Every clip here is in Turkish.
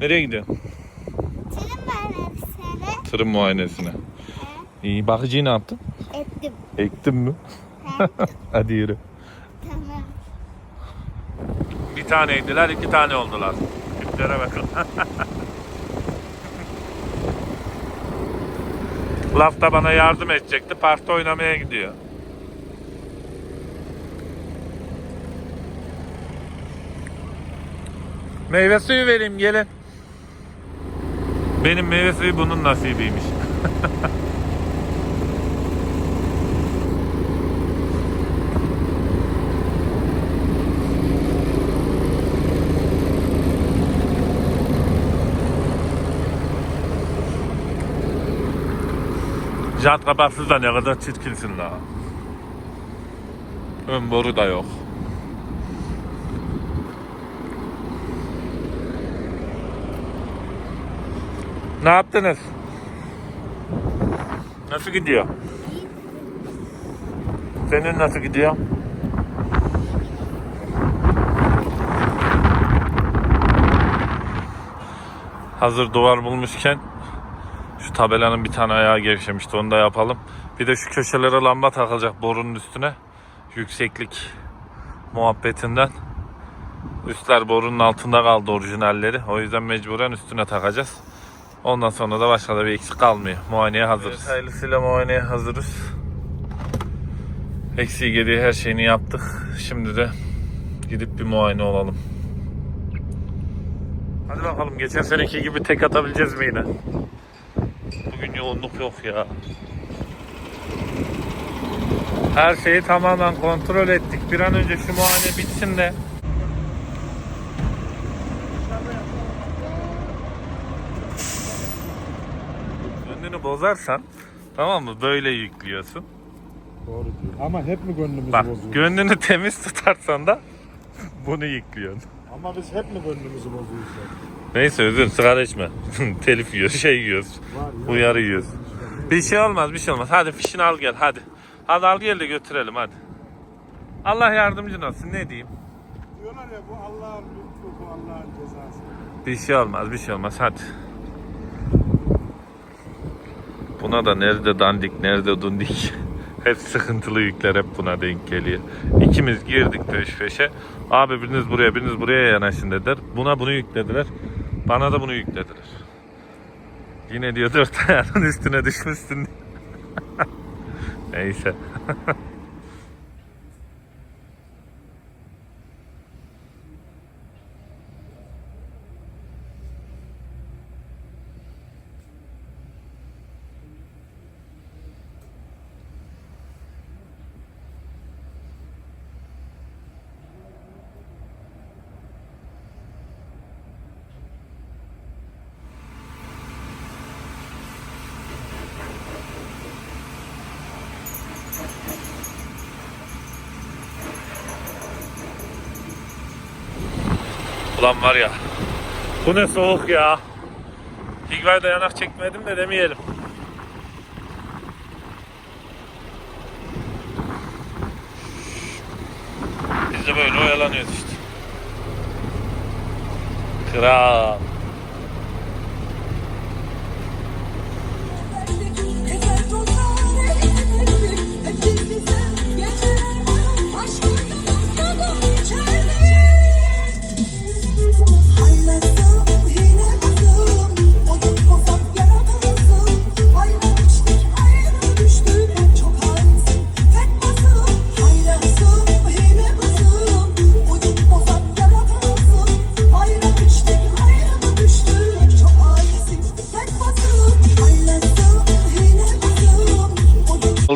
Nereye gidiyorsun? Senin mühendisleri Tırın muayenesine. İyi bakıcıyı ne yaptın? ettim. Ektin mi? He, Hadi yürü. tamam. Bir taneydiler, iki tane oldular. Tiplere bakın. Lafta bana yardım edecekti. Parkta oynamaya gidiyor. Meyve suyu vereyim gelin. Benim meyve bunun nasibiymiş. Jant kapaksız da ne kadar çirkinsin la. Ön boru da yok. Ne yaptınız? Nasıl gidiyor? Senin nasıl gidiyor? Hazır duvar bulmuşken şu tabelanın bir tane ayağı gevşemişti onu da yapalım. Bir de şu köşelere lamba takılacak borunun üstüne. Yükseklik muhabbetinden. Üstler borunun altında kaldı orijinalleri. O yüzden mecburen üstüne takacağız. Ondan sonra da başka da bir eksik kalmıyor. Muayeneye hazırız. Evet, hayırlısıyla muayeneye hazırız. Eksiği gediği her şeyini yaptık. Şimdi de gidip bir muayene olalım. Hadi bakalım geçen seneki gibi tek atabileceğiz mi yine? Bugün yoğunluk yok ya. Her şeyi tamamen kontrol ettik. Bir an önce şu muayene bitsin de. Gönlünü bozarsan tamam mı? Böyle yüklüyorsun. Doğru diyor. Ama hep mi gönlümüzü Bak bozuyoruz? gönlünü temiz tutarsan da bunu yüklüyorsun. Ama biz hep mi gönlümüzü bozuyoruz? Neyse özür sigara içme. Telif yiyor, şey yiyoruz. Var ya. Uyarı yiyoruz. Bir şey olmaz, bir şey olmaz. Hadi fişini al gel, hadi. Hadi al gel de götürelim, hadi. Allah yardımcın olsun, ne diyeyim. Diyorlar ya bu Allah'ın lütfu, bu Allah'ın cezası. Bir şey olmaz, bir şey olmaz, hadi. Buna da nerede dandik, nerede dundik. Hep sıkıntılı yükler hep buna denk geliyor. İkimiz girdik peş peşe. Abi biriniz buraya, biriniz buraya yanaşın dediler. Buna bunu yüklediler. Bana da bunu yüklediler. Yine diyor dört ayağının üstüne düşmüşsün. Neyse. Ulan var ya. Bu ne soğuk ya. Higvay'da yanak çekmedim de demeyelim. Biz de böyle oyalanıyoruz işte. Kral.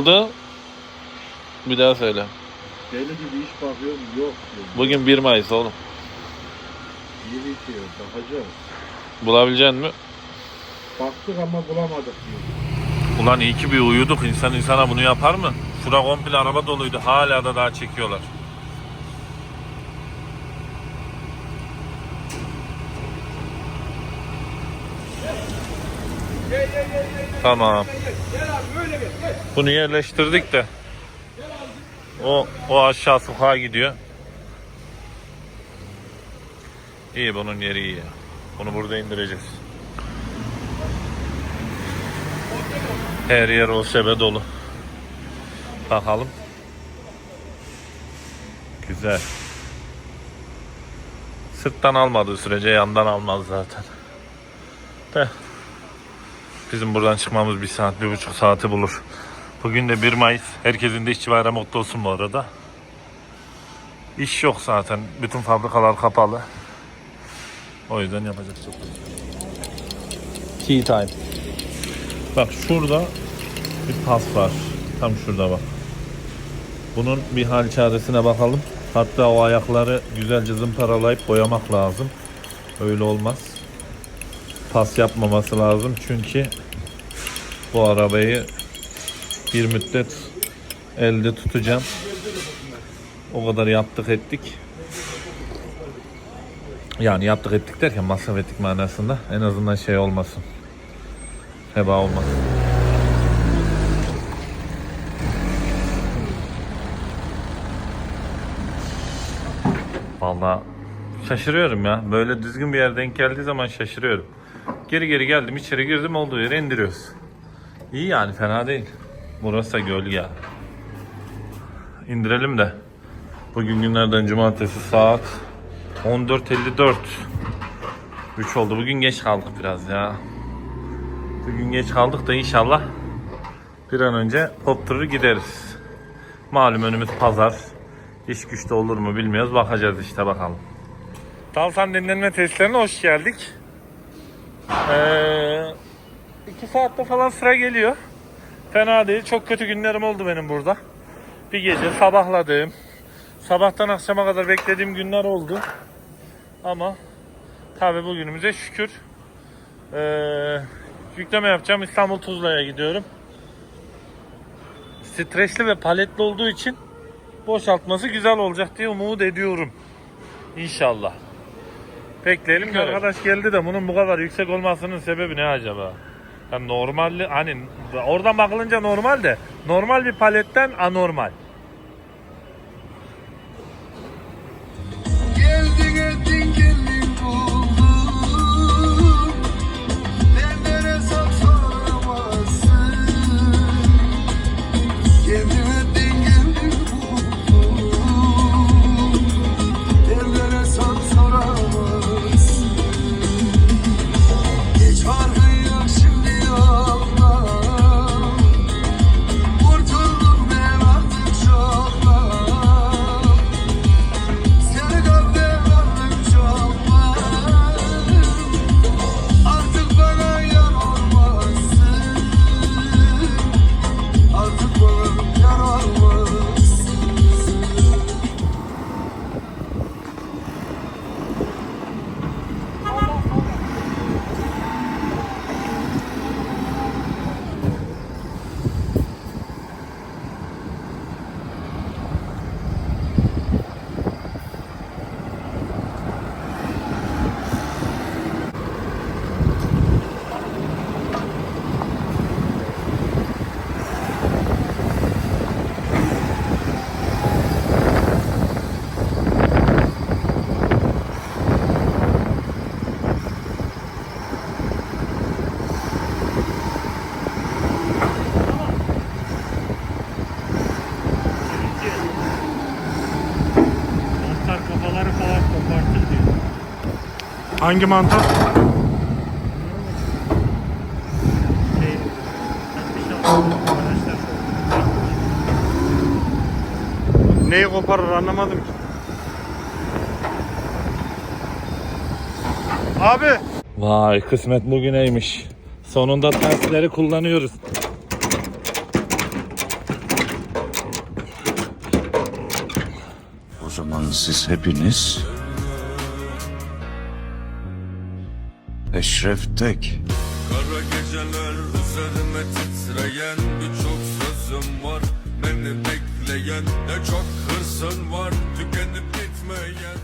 Oldu. Bir daha söyle. Deli gibi iş bakıyorum yok. Bugün 1 Mayıs oğlum. Yeni itiyor bakacağız. Bulabilecek mi? Baktık ama bulamadık diyor. Ulan iyi ki bir uyuduk. İnsan insana bunu yapar mı? Şura komple araba doluydu. Hala da daha çekiyorlar. Tamam. Bunu yerleştirdik de. O o aşağı sokağa gidiyor. İyi bunun yeri iyi. Bunu burada indireceğiz. Her yer o sebe dolu. Bakalım. Güzel. Sırttan almadığı sürece yandan almaz zaten. De. Bizim buradan çıkmamız bir saat, bir buçuk saati bulur. Bugün de 1 Mayıs. Herkesin de işçi bayramı mutlu olsun bu arada. İş yok zaten. Bütün fabrikalar kapalı. O yüzden yapacak çok. Tea time. Bak şurada bir pas var. Tam şurada bak. Bunun bir hal çaresine bakalım. Hatta o ayakları güzelce zımparalayıp boyamak lazım. Öyle olmaz. Pas yapmaması lazım çünkü bu arabayı bir müddet elde tutacağım. O kadar yaptık ettik. Yani yaptık ettik derken masraf ettik manasında. En azından şey olmasın. Heba olmasın. Vallahi şaşırıyorum ya. Böyle düzgün bir yer denk geldiği zaman şaşırıyorum. Geri geri geldim içeri girdim olduğu yere indiriyoruz. İyi yani fena değil. Burası da gölge. İndirelim de. Bugün günlerden cumartesi saat 14.54 3 oldu. Bugün geç kaldık biraz ya. Bugün geç kaldık da inşallah bir an önce kopturur gideriz. Malum önümüz pazar. İş güçte olur mu bilmiyoruz. Bakacağız işte bakalım. Talsan dinlenme testlerine hoş geldik. Ee, iki saatte falan sıra geliyor. Fena değil. Çok kötü günlerim oldu benim burada. Bir gece sabahladım. Sabahtan akşama kadar beklediğim günler oldu. Ama tabi bugünümüze şükür. Ee, yükleme yapacağım. İstanbul Tuzla'ya gidiyorum. Stresli ve paletli olduğu için boşaltması güzel olacak diye umut ediyorum. İnşallah. Bekleyelim arkadaş geldi de bunun bu kadar yüksek olmasının sebebi ne acaba? Yani normal hani oradan bakılınca normal de normal bir paletten anormal. Hangi mantar? Neyi koparır anlamadım ki. Abi. Vay kısmet bugüneymiş. Sonunda tersleri kullanıyoruz. O zaman siz hepiniz Eşref Tek. Kara geceler üzerime titreyen birçok sözüm var. Beni bekleyen ne çok hırsın var. Tükenip bitmeyen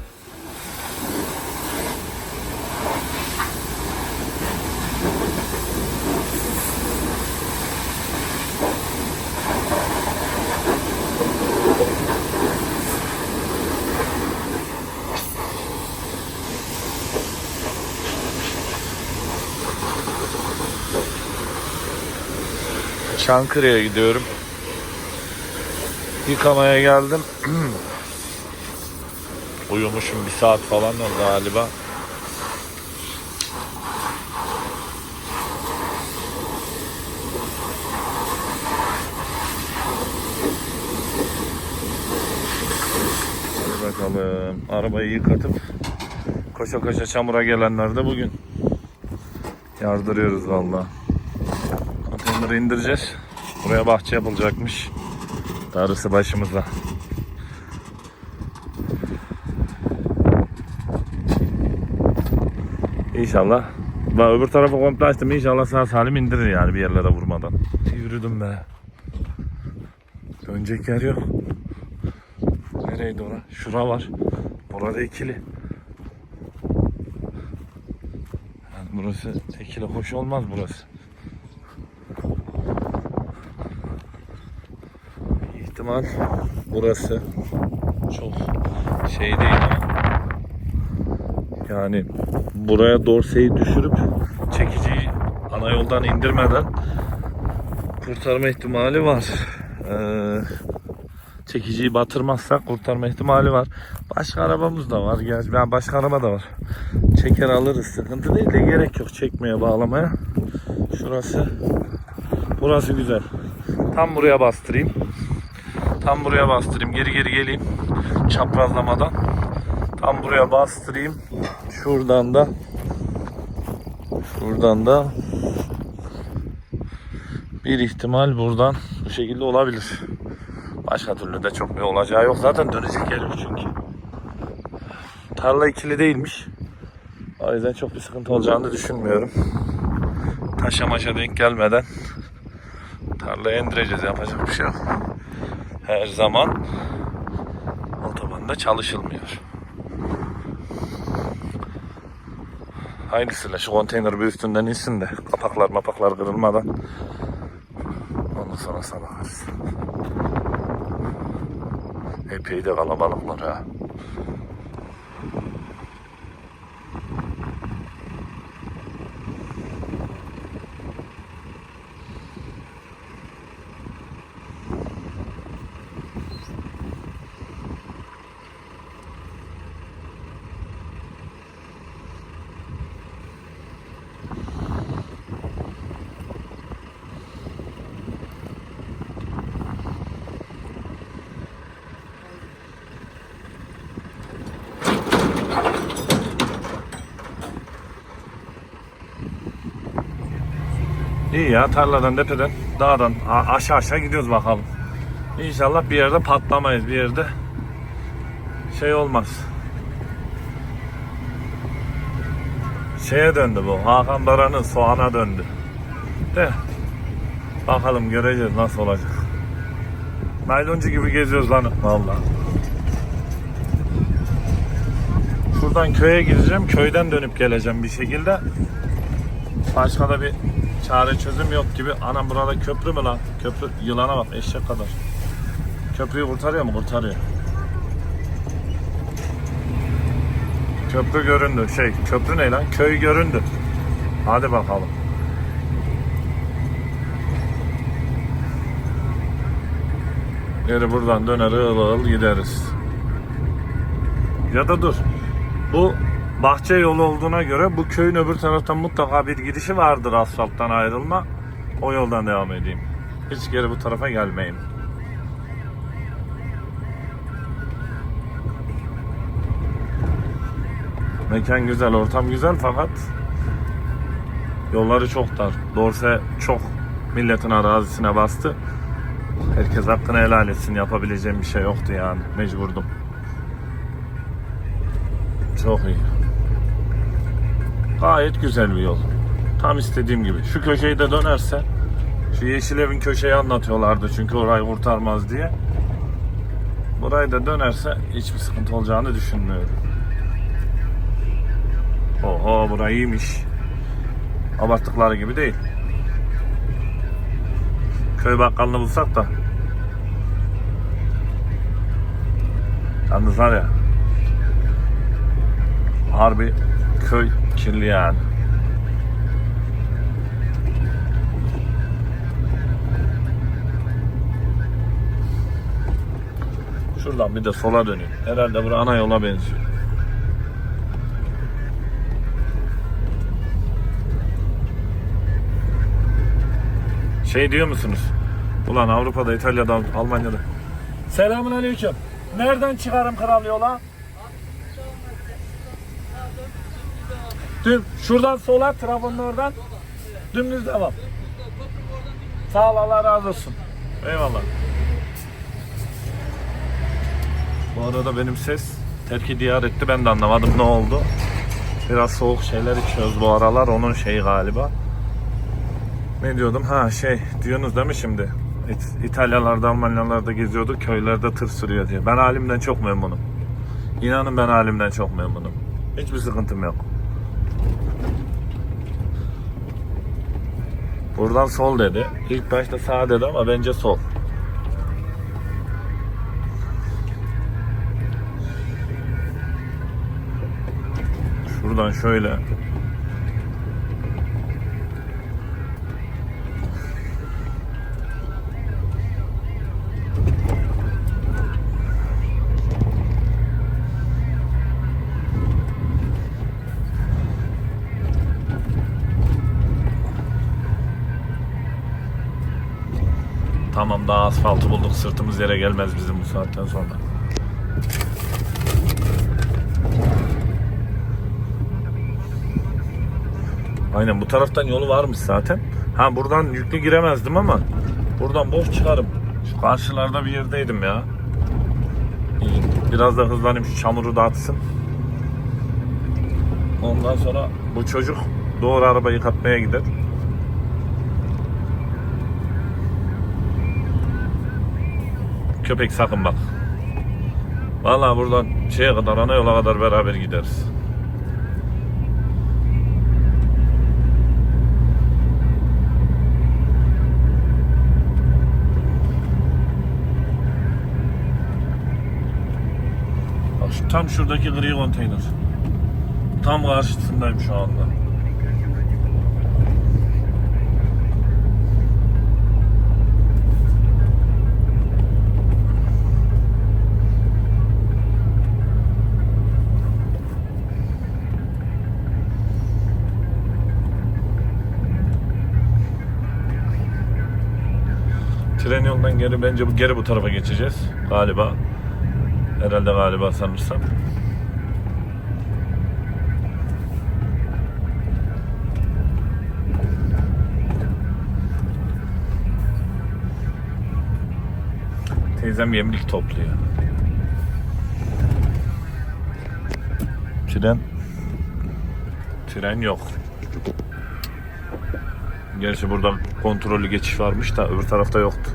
Çankırı'ya gidiyorum. Yıkamaya geldim. Uyumuşum bir saat falan oldu galiba. Hadi bakalım. Arabayı yıkatıp koşa koşa çamura gelenler de bugün. Yardırıyoruz valla. Konteyneri indireceğiz. Buraya bahçe yapılacakmış. Darısı başımıza. İnşallah. Ben öbür tarafı komple açtım. İnşallah sağ salim indirir yani bir yerlere vurmadan. Yürüdüm be. Dönecek yer yok. Nereydi ora? Şura var. Burada ikili. Yani burası ikili hoş olmaz burası. İhtimal burası çok şey değil ama yani buraya dorseyi düşürüp çekiciyi ana yoldan indirmeden kurtarma ihtimali var. Ee, çekiciyi batırmazsak kurtarma ihtimali var. Başka arabamız da var. Gerçi ben başka araba da var. Çeker alırız. Sıkıntı değil de gerek yok çekmeye bağlamaya. Şurası burası güzel. Tam buraya bastırayım. Tam buraya bastırayım. Geri geri geleyim. Çaprazlamadan. Tam buraya bastırayım. Şuradan da şuradan da bir ihtimal buradan bu şekilde olabilir. Başka türlü de çok bir olacağı yok. Zaten dönecek yer yok çünkü. Tarla ikili değilmiş. O yüzden çok bir sıkıntı olacağını düşünmüyorum. Taşa maşa denk gelmeden tarlaya indireceğiz. Yapacak bir şey yok. Her zaman otobanda çalışılmıyor. Hayırlısıyla şu konteyner bir üstünden insin de kapaklar mapaklar kırılmadan ondan sonra bakarız. Epey de kalabalıklar ha. İyi ya tarladan tepeden dağdan aşağı aşağı gidiyoruz bakalım. İnşallah bir yerde patlamayız bir yerde şey olmaz. Şeye döndü bu Hakan Baran'ın soğana döndü. De bakalım göreceğiz nasıl olacak. Nayloncu gibi geziyoruz lan vallahi. Şuradan köye gideceğim. Köyden dönüp geleceğim bir şekilde. Başka da bir çare çözüm yok gibi. Anam burada köprü mü lan? Köprü yılana bak eşek kadar. Köprüyü kurtarıyor mu? Kurtarıyor. Köprü göründü. Şey köprü ne lan? Köy göründü. Hadi bakalım. Geri buradan döner ığıl ığıl gideriz. Ya da dur. Bu bahçe yolu olduğuna göre bu köyün öbür taraftan mutlaka bir gidişi vardır asfalttan ayrılma. O yoldan devam edeyim. Hiç geri bu tarafa gelmeyeyim. Mekan güzel, ortam güzel fakat yolları çok dar. Dorse çok milletin arazisine bastı. Herkes hakkını helal etsin. Yapabileceğim bir şey yoktu yani. Mecburdum. Çok iyi. Gayet güzel bir yol. Tam istediğim gibi. Şu köşeyi de dönerse şu yeşil evin köşeyi anlatıyorlardı çünkü orayı kurtarmaz diye. Burayı da dönerse hiçbir sıkıntı olacağını düşünmüyorum. Oho burayı iyiymiş. Abarttıkları gibi değil. Köy bakkalını bulsak da. Yalnız var ya. Harbi köy kirli yani. Şuradan bir de sola döneyim. Herhalde bura ana yola benziyor. Şey diyor musunuz? Ulan Avrupa'da, İtalya'da, Almanya'da. Selamun aleyküm. Nereden çıkarım kral yola? Düm, şuradan sola, oradan. Dümdüz devam. Sağ ol, Allah razı olsun. Eyvallah. Bu arada benim ses terki diyar etti. Ben de anlamadım ne oldu. Biraz soğuk şeyler içiyoruz bu aralar. Onun şeyi galiba. Ne diyordum? Ha şey diyorsunuz değil mi şimdi? İt- İtalyalarda, Almanyalarda geziyordu. Köylerde tır sürüyor diye. Ben halimden çok memnunum. İnanın ben halimden çok memnunum. Hiçbir sıkıntım yok. Buradan sol dedi. İlk başta sağ dedi ama bence sol. Şuradan şöyle. Daha asfaltı bulduk. Sırtımız yere gelmez bizim bu saatten sonra. Aynen bu taraftan yolu varmış zaten. Ha buradan yüklü giremezdim ama buradan boş çıkarım. Şu karşılarda bir yerdeydim ya. Biraz da hızlanayım şu çamuru dağıtsın. Ondan sonra bu çocuk doğru araba yıkatmaya gider. Köpek sakın bak. Vallahi buradan şeye kadar ana yola kadar beraber gideriz. Tam şuradaki gri konteyner. Tam karşısındayım şu anda. Tren yolundan geri bence bu geri bu tarafa geçeceğiz galiba. Herhalde galiba sanırsam. Teyzem yemlik topluyor. Tren Tren yok. Gerçi burada kontrollü geçiş varmış da öbür tarafta yoktu.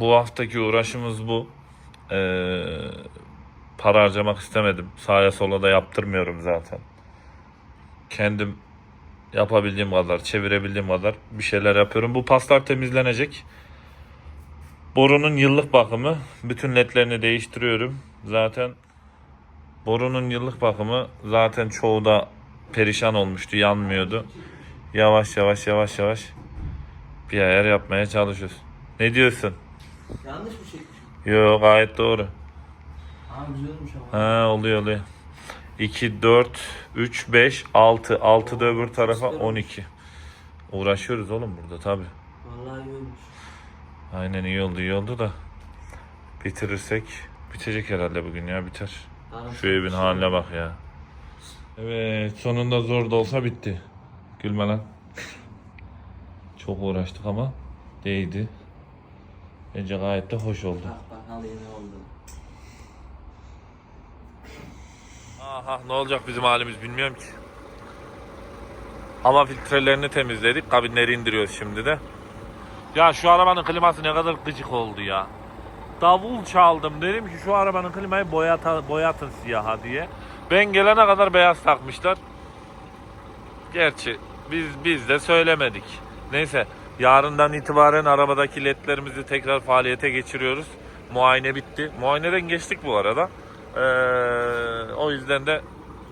Bu haftaki uğraşımız bu. Ee, para harcamak istemedim. Sağa sola da yaptırmıyorum zaten. Kendim yapabildiğim kadar, çevirebildiğim kadar bir şeyler yapıyorum. Bu paslar temizlenecek. Borunun yıllık bakımı. Bütün ledlerini değiştiriyorum. Zaten borunun yıllık bakımı zaten çoğu da perişan olmuştu, yanmıyordu. Yavaş yavaş yavaş yavaş bir ayar yapmaya çalışıyoruz. Ne diyorsun? Yanlış mı çekmişim? Yo gayet doğru. Aa güzel olmuş ama. Ha oluyor oluyor. 2, 4, 3, 5, 6. 6 da öbür tarafa 12. Uğraşıyoruz oğlum burada tabi. Vallahi iyi olmuş. Aynen iyi oldu iyi oldu da. Bitirirsek bitecek herhalde bugün ya biter. Şu evin haline bak ya. Evet sonunda zor da olsa bitti. Gülme lan. Çok uğraştık ama değdi. Bence gayet de hoş oldu. Bak bak al yeni oldu. Aha ne olacak bizim halimiz bilmiyorum ki. Hava filtrelerini temizledik. Kabinleri indiriyoruz şimdi de. Ya şu arabanın kliması ne kadar gıcık oldu ya. Davul çaldım dedim ki şu arabanın klimayı boyata, boyatın siyaha diye. Ben gelene kadar beyaz takmışlar. Gerçi biz biz de söylemedik. Neyse yarından itibaren arabadaki ledlerimizi tekrar faaliyete geçiriyoruz. Muayene bitti. Muayeneden geçtik bu arada. Ee, o yüzden de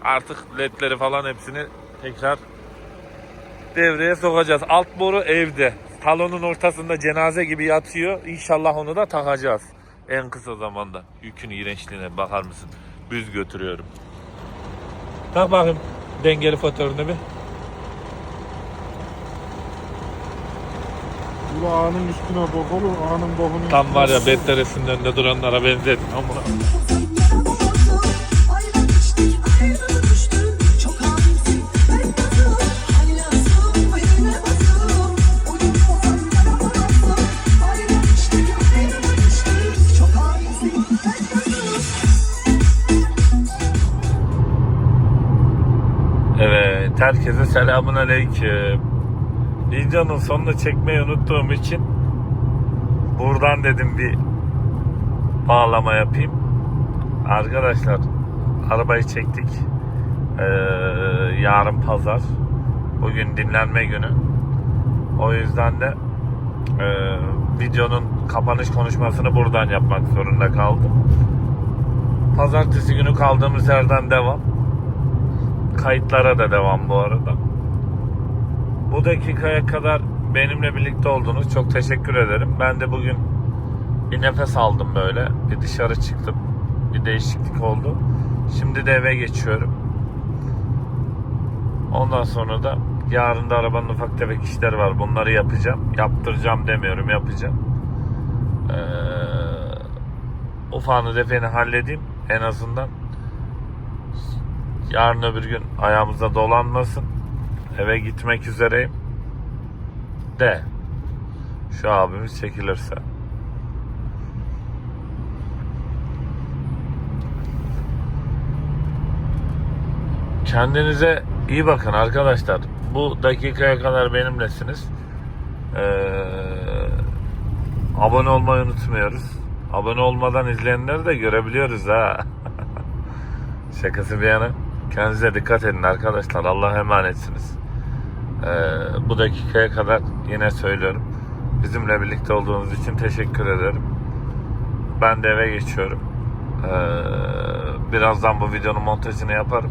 artık ledleri falan hepsini tekrar devreye sokacağız. Alt boru evde. Salonun ortasında cenaze gibi yatıyor. İnşallah onu da takacağız. En kısa zamanda. Yükün iğrençliğine bakar mısın? Büz götürüyorum. Tak bakayım dengeli fotoğrafını bir. Bu ağanın üstüne bok olur, ağanın bokunu Tam var ya betteresinin önünde duranlara benzedim. Ama? Evet, herkese selamun aleyküm. Videonun sonunu çekmeyi unuttuğum için buradan dedim bir bağlama yapayım. Arkadaşlar arabayı çektik. Ee, yarın pazar. Bugün dinlenme günü. O yüzden de e, videonun kapanış konuşmasını buradan yapmak zorunda kaldım. Pazartesi günü kaldığımız yerden devam. Kayıtlara da devam bu arada. Bu dakikaya kadar benimle birlikte oldunuz. Çok teşekkür ederim. Ben de bugün bir nefes aldım böyle. Bir dışarı çıktım. Bir değişiklik oldu. Şimdi de eve geçiyorum. Ondan sonra da yarın da arabanın ufak tefek işleri var. Bunları yapacağım. Yaptıracağım demiyorum. Yapacağım. Ee, ufağını defeni halledeyim. En azından yarın öbür gün ayağımıza dolanmasın. Eve gitmek üzereyim. De şu abimiz çekilirse. Kendinize iyi bakın arkadaşlar. Bu dakikaya kadar benimlesiniz. Ee, abone olmayı unutmuyoruz. Abone olmadan izleyenleri de görebiliyoruz ha. Şakası bir yana. Kendinize dikkat edin arkadaşlar. Allah'a emanetsiniz. Ee, bu dakikaya kadar yine söylüyorum. Bizimle birlikte olduğunuz için teşekkür ederim. Ben de eve geçiyorum. Ee, birazdan bu videonun montajını yaparım.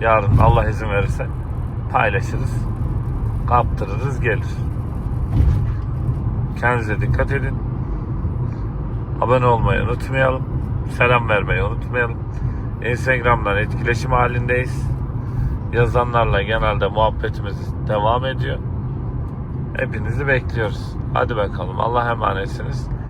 Yarın Allah izin verirse paylaşırız. Kaptırırız gelir. Kendinize dikkat edin. Abone olmayı unutmayalım. Selam vermeyi unutmayalım. Instagram'dan etkileşim halindeyiz. Yazanlarla genelde muhabbetimiz devam ediyor. Hepinizi bekliyoruz. Hadi bakalım. Allah emanetsiniz.